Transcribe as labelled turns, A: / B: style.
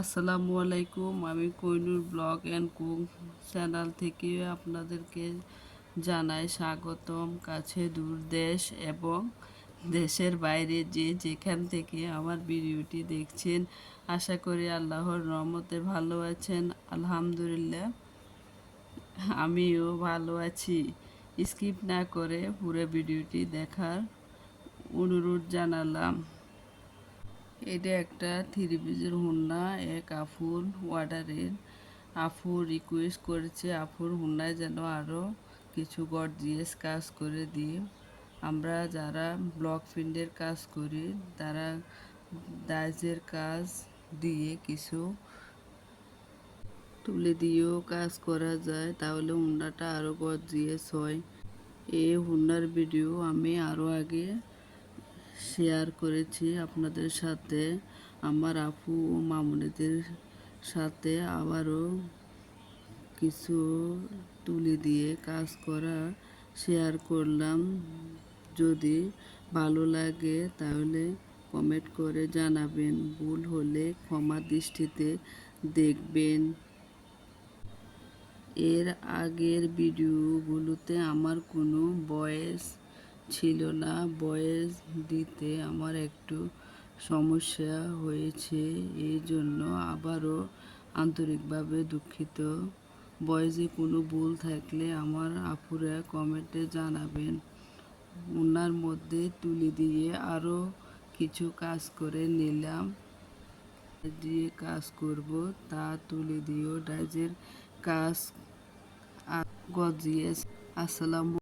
A: আসসালামু আলাইকুম, আমি Kohinur blog and cook channel থেকে আপনাদেরকে জানাই স্বাগতম। কাছে দূর দেশ এবং দেশের বাইরে যে যেখান থেকে আমার ভিডিওটি দেখছেন, আশা করি আল্লাহর রহমতে ভালো আছেন। আলহামদুলিল্লাহ, আমিও ভালো আছি। স্কিপ না করে পুরো ভিডিওটি দেখার অনুরোধ জানালাম। এটা একটা থ্রি পিসের হুন্ডা, এক আফুর ওয়ার্ডারের আফু রিকোয়েস্ট করেছে আফুর হুন্ডায় যেন আরও কিছু গর্জিয়াস কাজ করে দিই আমরা যারা ব্লক প্রিন্টের কাজ করি, তারা দাজের কাজ দিয়ে কিছু তুলে দিয়েও কাজ করা যায়, তাহলে হুন্ডাটা আরও গর্জিয়াস হয়। এই হুন্ডার ভিডিও আমি আরও আগে শেয়ার করেছি আপনাদের সাথে। আমার আপু ও মামুনিদের সাথে আবারও কিছু তুলি দিয়ে কাজ করা শেয়ার করলাম। যদি ভালো লাগে তাহলে কমেন্ট করে জানাবেন। ভুল হলে ক্ষমা দৃষ্টিতে দেখবেন। এর আগের ভিডিওগুলোতে আমার কোনো বয়েস ছিল না। বয়েস দিতে আমার একটু সমস্যা হয়েছে। এই জন্য আবারও আন্তরিকভাবে দুঃখিত। বয়েসে কোনো ভুল থাকলে আমার আপুরা কমেন্টে জানাবেন। ওনার মধ্যে তুলে দিয়ে আরও কিছু কাজ করে নিলাম। দিয়ে কাজ করব, তা তুলে দিয়েও ডাইজের কাজ গজিয়ে আসসালামু